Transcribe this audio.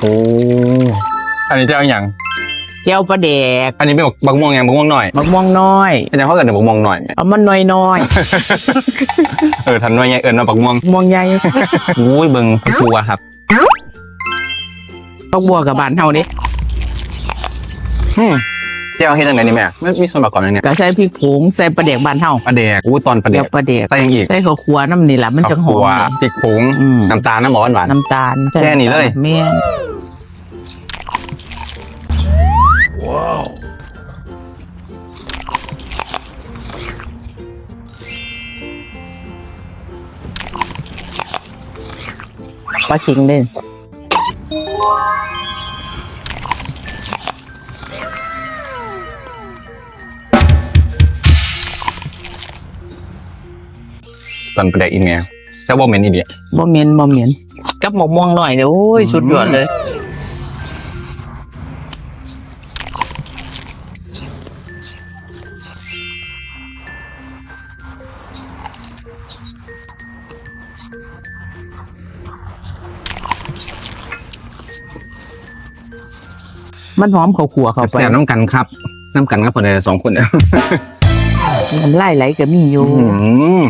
โอ้อันนี้จะเอาอย่าง เจียวปลาแดกอันนี้เป็นบักม่วงอย่างบักม่วงหน่อยมะม่วงน้อย เป็นยังเขาเกิดบักม่วงหน่อยไหมเอามันน้อยน้อยเออทันหน่อยยังเอิญมาบักม่วงๆม่วงใหญ่อุ้ยเบิ่งพัวครับต้องบัวกับบ้านเฮาเด้อืมเจ้าเฮ็ดจังไดนี่แม่ไม่มีส่วนประกอบอย่างเนี้ยก็ใส่พริกผงใส่ปลาแดกบ้านเฮาปลาแดกอู้ตอนปลาแดเจียวกปลาแดกใส่ยังอีกใส่ข้าวคั่วน้ำนี่ล่ะมันจังหอข้าวคั่วมพริกผงอืม น้ำตาลน้ำหมอหวาน น้ำตาลแค่นี้เลย แม่นปลาขิงเด้ ตอนปลาแดกอีกไงเจ้าบ่เหม็นอีเดียบ่เหม็นบ่เหม็นกับหมกม่วงหน่อยเด้อโอ้ยสุดยอดเลย มันหอมข้าวคั่วเข้าไปแซ่บๆน้ำกันครับ น้ำกันครับคนใดสองคนเนี่ย น้ำลายไหลก็มีอยู่ อืม